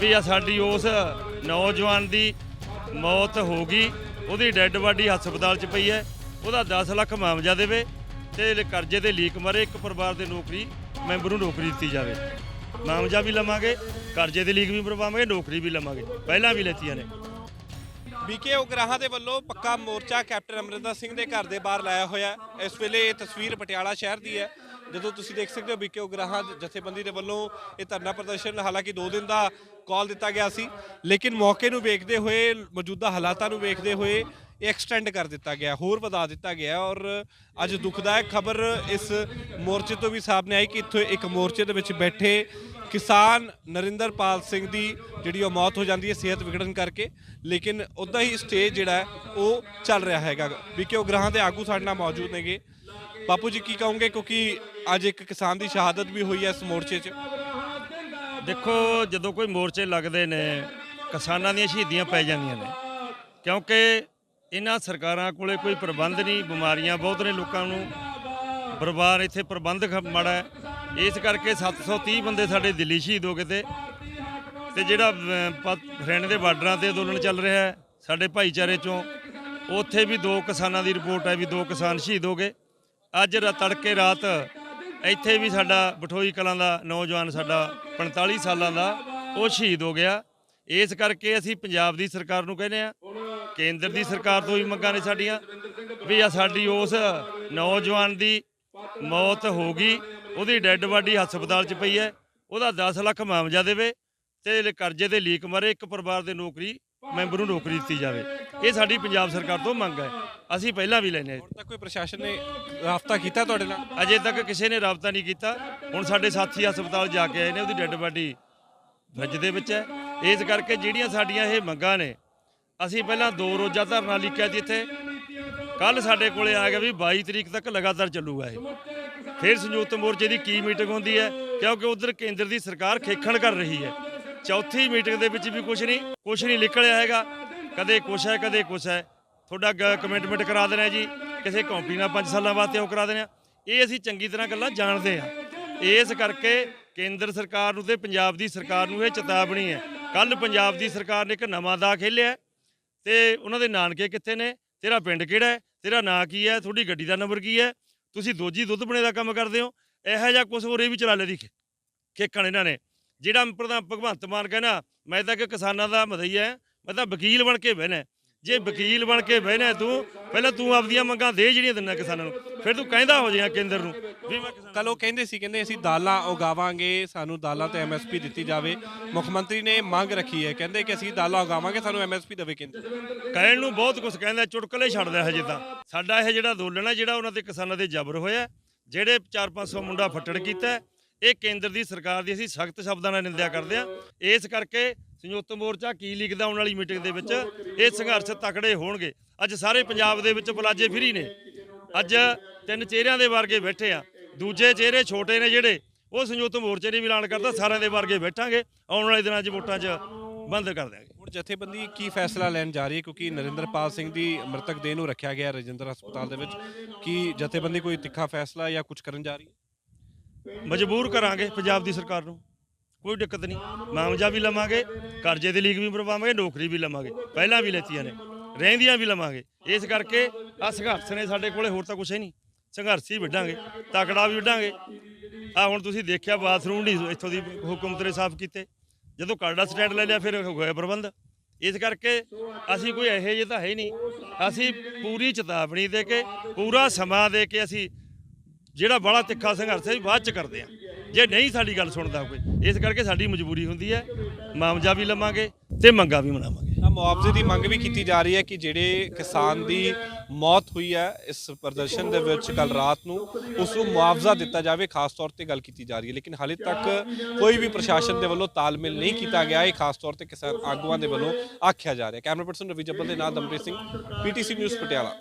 ਵੀ ਆ ਸਾਡੀ ਉਸ ਨੌਜਵਾਨ ਦੀ ਮੌਤ ਹੋ ਗਈ। ਉਹਦੀ ਡੈੱਡ ਬਾਡੀ ਹਸਪਤਾਲ 'ਚ ਪਈ ਹੈ। ਉਹਦਾ 10 ਲੱਖ ਮਾਮਜਾ ਦੇਵੇ ਤੇ ਕਰਜ਼ੇ ਦੇ ਲੀਕ ਮਰੇ। ਇੱਕ ਪਰਿਵਾਰ ਦੇ ਨੌਕਰੀ ਮੈਂਬਰ ਨੂੰ ਨੌਕਰੀ ਦਿੱਤੀ ਜਾਵੇ। ਮਾਮਜਾ ਵੀ ਲਵਾਂਗੇ, ਕਰਜ਼ੇ ਦੇ ਲੀਕ ਵੀ ਮਰਵਾਵਾਂਗੇ ਨੌਕਰੀ ਵੀ ਲਵਾਂਗੇ। ਪਹਿਲਾਂ ਵੀ ਲੈਤੀਆਂ ਨੇ। ਬੀਕੇ ਉਗਰਾਹਾਂ ਦੇ ਵੱਲੋਂ ਪੱਕਾ ਮੋਰਚਾ ਕੈਪਟਨ ਅਮਰਿੰਦਰ ਸਿੰਘ ਦੇ ਘਰ ਦੇ ਬਾਹਰ ਲਾਇਆ ਹੋਇਆ ਇਸ ਵੇਲੇ ਇਹ ਤਸਵੀਰ ਪਟਿਆਲਾ ਸ਼ਹਿਰ ਦੀ ਹੈ। ਜਦੋਂ ਤੁਸੀਂ ਦੇਖ ਸਕਦੇ ਹੋ ਬੀਕੇ ਉਗਰਾਹਾਂ ਜਥੇਬੰਦੀ ਦੇ ਵੱਲੋਂ ਇਹ ਧਰਨਾ ਪ੍ਰਦਰਸ਼ਨ, ਹਾਲਾਂਕਿ 2 ਦਿਨ ਦਾ ਕਾਲ ਦਿੱਤਾ ਗਿਆ ਸੀ, ਲੇਕਿਨ ਮੌਕੇ ਨੂੰ ਵੇਖਦੇ ਹੋਏ, ਮੌਜੂਦਾ ਹਾਲਾਤਾਂ ਨੂੰ ਵੇਖਦੇ ਹੋਏ ਐਕਸਟੈਂਡ ਕਰ ਦਿੱਤਾ ਗਿਆ, ਹੋਰ ਵਧਾ ਦਿੱਤਾ ਗਿਆ ਔਰ ਅੱਜ ਦੁਖਦਾਇਕ ਖਬਰ ਇਸ ਮੋਰਚੇ ਤੋਂ ਵੀ ਸਾਹਮਣੇ ਆਈ ਕਿ ਇੱਥੇ ਇੱਕ ਮੋਰਚੇ ਦੇ ਵਿੱਚ ਬੈਠੇ ਕਿਸਾਨ ਨਰਿੰਦਰਪਾਲ ਸਿੰਘ ਦੀ ਜਿਹੜੀ ਉਹ ਮੌਤ ਹੋ ਜਾਂਦੀ ਹੈ, ਸਿਹਤ ਵਿਗੜਨ ਕਰਕੇ, ਲੇਕਿਨ ਉਦਾਂ ਹੀ ਸਟੇਜ ਜਿਹੜਾ ਉਹ ਚੱਲ ਰਿਹਾ ਹੈਗਾ। ਵਿਕੇ ਉਗਰਾਹਾਂ ਦੇ ਆਗੂ ਸਾਡੇ ਨਾਲ ਮੌਜੂਦ ਨੇਗੇ। ਬਾਪੂ ਜੀ, ਕੀ ਕਹੋਗੇ? ਕਿਉਂਕਿ ਅੱਜ ਇੱਕ ਕਿਸਾਨ ਦੀ ਸ਼ਹਾਦਤ ਵੀ ਹੋਈ ਹੈ ਇਸ ਮੋਰਚੇ 'ਚ। ਦੇਖੋ, ਜਦੋਂ ਕੋਈ ਮੋਰਚੇ ਲੱਗਦੇ ਨੇ, ਕਿਸਾਨਾਂ ਦੀਆਂ ਸ਼ਹੀਦੀਆਂ ਪੈ ਜਾਂਦੀਆਂ ਨੇ। ਕਿਉਂਕਿ ਇਹਨਾਂ ਸਰਕਾਰਾਂ ਕੋਲੇ ਕੋਈ ਪ੍ਰਬੰਧ ਨਹੀਂ, ਬਿਮਾਰੀਆਂ ਬਹੁਤ ਨੇ ਲੋਕਾਂ ਨੂੰ। ਪਰਿਵਾਰ ਇੱਥੇ ਪ੍ਰਬੰਧ ਮਾੜਾ ਹੈ। ਇਸ ਕਰਕੇ 730 ਬੰਦੇ ਸਾਡੇ ਦਿੱਲੀ ਸ਼ਹੀਦ ਹੋ ਗਏ ਤੇ ਤੇ ਜਿਹੜਾ ਫਰੈਂਡ ਦੇ ਬਾਰਡਰਾਂ ਤੇ ਅੰਦੋਲਨ ਚੱਲ ਰਿਹਾ ਹੈ, ਸਾਡੇ ਭਾਈਚਾਰੇ ਚੋਂ, ਉੱਥੇ ਵੀ ਦੋ ਕਿਸਾਨਾਂ ਦੀ ਰਿਪੋਰਟ ਹੈ ਵੀ ਦੋ ਕਿਸਾਨ ਸ਼ਹੀਦ ਹੋ ਗਏ। ਅੱਜ ਰਾ- ਤੜਕੇ ਰਾਤ ਇੱਥੇ ਵੀ ਸਾਡਾ ਬਠੋਈ ਕਲਾਂ ਦਾ ਨੌਜਵਾਨ ਸਾਡਾ 45 ਸਾਲਾਂ ਦਾ, ਉਹ ਸ਼ਹੀਦ ਹੋ ਗਿਆ। ਇਸ ਕਰਕੇ ਅਸੀਂ ਪੰਜਾਬ ਦੀ ਸਰਕਾਰ ਨੂੰ ਕਹਿੰਦੇ ਆ ਕੇਂਦਰ ਦੀ ਸਰਕਾਰ ਤੋਂ ਵੀ ਮੰਗਾਂ ਨੇ ਸਾਡੀਆਂ ਵੀ ਆ ਸਾਡੀ ਉਸ ਨੌਜਵਾਨ ਦੀ ਮੌਤ ਹੋ ਗਈ। ਉਹਦੀ ਡੈੱਡ ਬਾਡੀ ਹਸਪਤਾਲ 'ਚ ਪਈ ਹੈ। ਉਹਦਾ 10 ਲੱਖ ਮਾਮਜਾ ਦੇਵੇ ਤੇ ਕਰਜ਼ੇ ਦੇ ਲੀਕ ਮਰੇ ਇੱਕ ਪਰਿਵਾਰ ਦੇ ਨੌਕਰੀ ਮੈਂਬਰ ਨੂੰ ਨੌਕਰੀ ਦਿੱਤੀ ਜਾਵੇ। ਇਹ ਸਾਡੀ ਪੰਜਾਬ ਸਰਕਾਰ ਤੋਂ ਮੰਗ ਹੈ। ਅਸੀਂ ਪਹਿਲਾਂ ਵੀ ਲੈਨੇ ਹੁਣ ਤੱਕ ਕੋਈ ਪ੍ਰਸ਼ਾਸਨ ਨੇ ਰਾਬਤਾ ਕੀਤਾ ਤੁਹਾਡੇ ਨਾਲ? ਅਜੇ ਤੱਕ ਕਿਸੇ ਨੇ ਰਾਬਤਾ ਨਹੀਂ ਕੀਤਾ। ਹੁਣ ਸਾਡੇ ਸਾਥੀ ਹਸਪਤਾਲ ਜਾ ਕੇ ਆਏ ਨੇ ਉਹਦੀ ਡੈੱਡ ਬਾਡੀ ਫ੍ਰਿਜ ਦੇ ਵਿੱਚ ਹੈ। ਇਸ ਕਰਕੇ ਜਿਹੜੀਆਂ ਸਾਡੀਆਂ ਇਹ ਮੰਗਾਂ ਨੇ ਅਸੀਂ ਪਹਿਲਾਂ ਦੋ ਰੋਜ਼ਾ ਧਰਨਾ ਲਿਖਿਆ ਸੀ ਇੱਥੇ। ਕੱਲ ਸਾਡੇ ਕੋਲੇ ਆ ਗਿਆ ਵੀ 22 ਤਰੀਕ ਤੱਕ ਲਗਾਤਾਰ ਚੱਲੂਗਾ ਇਹ। ਫਿਰ ਸੰਯੁਕਤ ਮੋਰਚੇ ਦੀ ਕੀ ਮੀਟਿੰਗ ਹੁੰਦੀ ਹੈ? ਕਿਉਂਕਿ ਉਧਰ ਕੇਂਦਰ ਦੀ ਸਰਕਾਰ ਖੇਖਣ ਕਰ ਰਹੀ ਹੈ। ਚੌਥੀ ਮੀਟਿੰਗ ਦੇ ਵਿੱਚ ਵੀ ਕੁਝ ਨਹੀਂ ਕੁਝ ਨਹੀਂ ਨਿਕਲਿਆ ਹੈਗਾ। ਕਦੇ ਕੁਛ ਹੈ, ਕਦੇ ਕੁਛ ਹੈ। ਤੁਹਾਡਾ ਕਮਿਟਮੈਂਟ ਕਰਾ ਦੇਣਾ ਜੀ। ਕਿਸੇ ਕੰਪਨੀ ਨਾਲ 5 ਸਾਲਾਂ ਵਾਸਤੇ ਉਹ ਕਰਾ ਦੇਣਾ। ਇਹ ਅਸੀਂ ਚੰਗੀ ਤਰ੍ਹਾਂ ਗੱਲਾਂ ਜਾਣਦੇ ਹਾਂ। ਇਸ ਕਰਕੇ ਕੇਂਦਰ ਸਰਕਾਰ ਨੂੰ ਤੇ ਪੰਜਾਬ ਦੀ ਸਰਕਾਰ ਨੂੰ ਇਹ ਚੇਤਾਵਨੀ ਹੈ। ਕੱਲ ਪੰਜਾਬ ਦੀ ਸਰਕਾਰ ਨੇ ਇੱਕ ਨਵਾਂ ਦਾ ਖੇਲਿਆ ਤੇ ਉਹਨਾਂ ਦੇ ਨਾਨਕੇ ਕਿੱਥੇ ਨੇ? ਤੇਰਾ ਪਿੰਡ ਕਿਹੜਾ ਤੇਰਾ ਨਾਂ ਕੀ ਹੈ? ਤੁਹਾਡੀ ਗੱਡੀ ਦਾ ਨੰਬਰ ਕੀ ਹੈ? ਤੁਸੀਂ ਦੋਜੀ ਦੁੱਧ ਬਣੇ ਦਾ ਕੰਮ ਕਰਦੇ ਹੋ। ਇਹੋ ਜਿਹਾ ਕੁਝ ਹੋਰ ਇਹ ਵੀ ਚਲਾ ਲੈ ਦੀ ਖੇਕਣ ਇਹਨਾਂ ਨੇ। ਜਿਹੜਾ ਪ੍ਰਧਾਨ ਭਗਵੰਤ ਮਾਨ ਕਹਿੰਦਾ, ਮੈਂ ਤਾਂ ਕਿ ਕਿਸਾਨਾਂ ਦਾ ਮਦਈਆ ਮੈਂ ਤਾਂ ਵਕੀਲ ਬਣ ਕੇ ਬਹਿਣਾ ਜੇ ਵਕੀਲ ਬਣ ਕੇ ਬਹਿਣਾ ਤੂੰ ਪਹਿਲਾਂ ਤੂੰ ਆਪਦੀਆਂ ਮੰਗਾਂ ਦੇ ਜਿਹੜੀਆਂ ਦਿੰਦਾ ਕਿਸਾਨਾਂ ਨੂੰ। ਫਿਰ ਤੂੰ ਕਹਿੰਦਾ ਹੋ ਜਾਏਗਾ ਕੇਂਦਰ ਨੂੰ। ਵੀ ਮੈਂ ਕੱਲ ਉਹ ਕਹਿੰਦੇ ਸੀ ਕਹਿੰਦੇ ਅਸੀਂ ਦਾਲਾਂ ਉਗਾਵਾਂਗੇ ਸਾਨੂੰ ਦਾਲਾਂ ਤੇ ਐਮਐਸਪੀ ਦਿੱਤੀ ਜਾਵੇ। ਮੁੱਖ ਮੰਤਰੀ ਨੇ ਮੰਗ ਰੱਖੀ ਹੈ ਕਹਿੰਦੇ ਕਿ ਅਸੀਂ ਦਾਲਾਂ ਉਗਾਵਾਂਗੇ ਸਾਨੂੰ ਐਮਐਸਪੀ ਦੇਵੇ ਕੇਂਦਰ। ਕਹਿਣ ਨੂੰ ਬਹੁਤ ਕੁਝ ਕਹਿੰਦਾ ਚੁਟਕਲੇ ਛੱਡਦਾ ਹਜੇ ਤਾਂ ਸਾਡਾ ਇਹ ਜਿਹੜਾ ਅੰਦੋਲਨ ਹੈ ਜਿਹੜਾ ਉਹਨਾਂ ਤੇ ਕਿਸਾਨਾਂ ਦੇ ਜ਼ਬਰ ਹੋਇਆ ਜਿਹੜੇ 4-500 ਮੁੰਡਾ ਫੱਟੜ ਕੀਤਾ ਇਹ ਕੇਂਦਰ ਦੀ ਸਰਕਾਰ ਦੀ ਅਸੀਂ ਸਖਤ ਸ਼ਬਦਾਂ ਨਾਲ ਨਿੰਦਿਆ ਕਰਦੇ ਹਾਂ। ਇਸ ਕਰਕੇ ਸੰਯੁਕਤ ਮੋਰਚਾ ਕੀ ਲਿਖਦਾ ਆਉਣ ਵਾਲੀ ਮੀਟਿੰਗ ਦੇ ਵਿੱਚ, ਇਹ ਸੰਘਰਸ਼ ਤਕੜੇ ਹੋਣਗੇ। ਅੱਜ ਸਾਰੇ ਪੰਜਾਬ ਦੇ ਵਿੱਚ ਪਲਾਜੇ ਫਰੀ ਨੇ। ਅੱਜ ਤਿੰਨ ਚਿਹਰਿਆਂ ਦੇ ਵਰਗੇ ਬੈਠੇ ਆ। ਦੂਜੇ ਚਿਹਰੇ ਛੋਟੇ ਨੇ ਜਿਹੜੇ, ਉਹ ਸੰਯੁਕਤ ਮੋਰਚੇ ਨੇ ਵੀ ਐਲਾਨ ਕਰਤਾ, ਸਾਰਿਆਂ ਦੇ ਵਰਗੇ ਬੈਠਾਂਗੇ। ਆਉਣ ਵਾਲੇ ਦਿਨਾਂ 'ਚ ਵੋਟਾਂ 'ਚ ਬੰਦ ਕਰ ਦਿਆਂਗੇ। ਹੁਣ ਜਥੇਬੰਦੀ ਕੀ ਫੈਸਲਾ ਲੈਣ ਜਾ ਰਹੀ ਹੈ? ਕਿਉਂਕਿ ਨਰਿੰਦਰਪਾਲ ਸਿੰਘ ਦੀ ਮ੍ਰਿਤਕ ਦੇਹ ਨੂੰ ਰੱਖਿਆ ਗਿਆ ਰਜਿੰਦਰ ਹਸਪਤਾਲ ਦੇ ਵਿੱਚ। ਕੀ ਜਥੇਬੰਦੀ ਕੋਈ ਤਿੱਖਾ ਫੈਸਲਾ ਜਾਂ ਕੁਝ ਕਰਨ ਜਾ ਰਹੀ ਹੈ? ਮਜਬੂਰ ਕਰਾਂਗੇ ਪੰਜਾਬ ਦੀ ਸਰਕਾਰ ਨੂੰ। ਕੋਈ ਦਿੱਕਤ ਨਹੀਂ। ਮਾਮਜਾ ਵੀ ਲਵਾਂਗੇ, ਕਰਜ਼ੇ ਦੀ ਲੀਕ ਵੀ ਭਰਵਾਵਾਂਗੇ ਨੌਕਰੀ ਵੀ ਲਵਾਂਗੇ। ਪਹਿਲਾਂ ਵੀ ਲੈਤੀਆਂ ਨੇ, ਰਹਿੰਦੀਆਂ ਵੀ ਲਵਾਂਗੇ। ਇਸ ਕਰਕੇ ਆ ਸੰਘਰਸ਼ ਨੇ ਸਾਡੇ ਕੋਲੇ, ਹੋਰ ਤਾਂ ਕੁਛ ਹੈ ਨਹੀਂ। ਸੰਘਰਸ਼ ਹੀ ਵਿੱਢਾਂਗੇ, ਤਕੜਾ ਵੀ ਵਿੱਢਾਂਗੇ। ਆ ਹੁਣ ਤੁਸੀਂ ਦੇਖਿਆ, ਬਾਥਰੂਮ ਨਹੀਂ ਇੱਥੋਂ ਦੀ ਹੁਕਮਤ ਨੇ ਸਾਫ਼ ਕੀਤੇ। ਜਦੋਂ ਕਰੜਾ ਸਟੈਂਡ ਲੈ ਲਿਆ, ਫਿਰ ਹੋਇਆ ਪ੍ਰਬੰਧ। ਇਸ ਕਰਕੇ ਅਸੀਂ ਕੋਈ ਇਹੋ ਜਿਹੇ ਤਾਂ ਹੈ ਹੀ ਨਹੀਂ। ਅਸੀਂ ਪੂਰੀ ਚੇਤਾਵਨੀ ਦੇ ਕੇ, ਪੂਰਾ ਸਮਾਂ ਦੇ ਕੇ ਅਸੀਂ ਜਿਹੜਾ ਬੜਾ ਤਿੱਖਾ ਸੰਘਰਸ਼ ਹੈ ਬਾਅਦ ਚ ਕਰਦੇ ਆ ਜੇ ਨਹੀਂ ਸਾਡੀ ਗੱਲ ਸੁਣਦਾ ਕੋਈ, ਇਸ ਕਰਕੇ ਸਾਡੀ ਮਜਬੂਰੀ ਹੁੰਦੀ ਹੈ। ਮਾਮਜਾ ਵੀ ਲਵਾਂਗੇ ਤੇ ਮੰਗਾ ਵੀ ਮਨਾਵਾਂਗੇ। ਤਾਂ ਮੁਆਵਜ਼ੇ ਦੀ ਮੰਗ ਵੀ ਕੀਤੀ ਜਾ ਰਹੀ ਹੈ ਕਿ ਜਿਹੜੇ ਕਿਸਾਨ ਦੀ ਮੌਤ ਹੋਈ ਹੈ, ਇਸ ਪ੍ਰਦਰਸ਼ਨ ਦੇ ਵਿੱਚ ਕੱਲ ਰਾਤ ਨੂੰ, ਉਸ ਨੂੰ ਮੁਆਵਜ਼ਾ ਦਿੱਤਾ ਜਾਵੇ, ਖਾਸ ਤੌਰ ਤੇ ਗੱਲ ਕੀਤੀ ਜਾ ਰਹੀ ਹੈ। ਲੇਕਿਨ ਹਾਲੇ ਤੱਕ ਕੋਈ ਵੀ ਪ੍ਰਸ਼ਾਸਨ ਦੇ ਵੱਲੋਂ ਤਾਲਮੇਲ ਨਹੀਂ ਕੀਤਾ ਗਿਆ, ਇਹ ਖਾਸ ਤੌਰ ਤੇ ਕਿਸਾਨ ਆਗੂਆਂ ਦੇ ਵੱਲੋਂ ਆਖਿਆ ਜਾ ਰਿਹਾ ਕੈਮਰਾ ਪਰਸਨ ਰਵੀ ਜੱਬਲ ਦੇ ਨਾਲ ਦਮਪ੍ਰੀਤ ਸਿੰਘ, ਪੀਟੀਸੀ ਨਿਊਜ਼ ਪਟਿਆਲਾ।